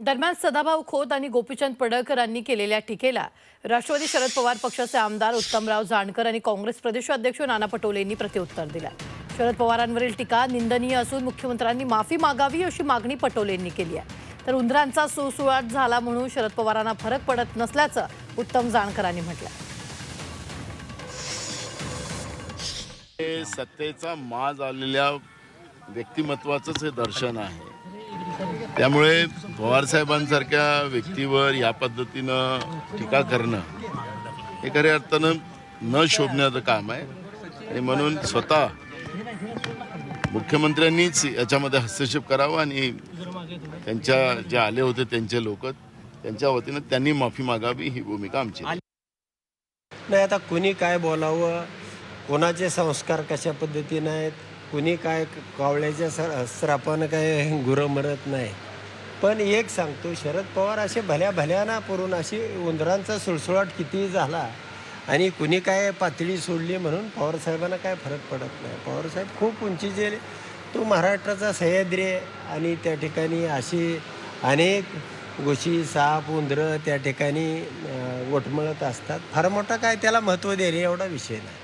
दरम्यान सदाभाऊ खोत आणि गोपीचंद पडळकरांनी केलेल्या टीकेला राष्ट्रवादी शरद पवार पक्षाचे आमदार उत्तमराव जानकर आणि काँग्रेस प्रदेशाध्यक्ष नाना पटोलेंनी प्रत्युत्तर दिलं. शरद पवारांवरील टीका निंदनीय असून मुख्यमंत्र्यांनी माफी मागावी अशी मागणी पटोलेंनी केली आहे. तर उंदरांचा सुळसुळाट झाला म्हणून शरद पवारांना फरक पडत नसल्याचं उत्तम जानकरांनी म्हटलं सत्तेचा माज आलेल्या व्यक्तिमत्वाचंच हे दर्शन आहे. त्यामुळे पवारसाहेबांसारख्या व्यक्तीवर या पद्धतीनं टीका करणं हे खऱ्या अर्थानं न शोभण्याचं काम आहे. आणि म्हणून स्वतः मुख्यमंत्र्यांनीच याच्यामध्ये हस्तक्षेप करावा आणि त्यांच्या जे आले होते त्यांचे लोक त्यांच्या वतीनं त्यांनी माफी मागावी ही भूमिका आमची नाही आता कुणी काय बोलावं कोणाचे संस्कार कशा पद्धतीनं आहेत कुणी काय कावळ्याच्या सर श्रापानं काय गुरं मरत नाही. पण एक सांगतो शरद पवार असे भल्या भल्याना पुरून अशी उंदरांचा सुळसुळाट कितीही झाला आणि कुणी काय पातळी सोडली म्हणून पवारसाहेबांना काय फरक पडत नाही. पवारसाहेब खूप उंचीचे तो महाराष्ट्राचा सह्याद्री आहे आणि त्या ठिकाणी अशी अनेक गोशी साप उंदरं त्या ठिकाणी गोठमळत असतात. फार मोठा काय त्याला महत्त्व देणे एवढा विषय नाही.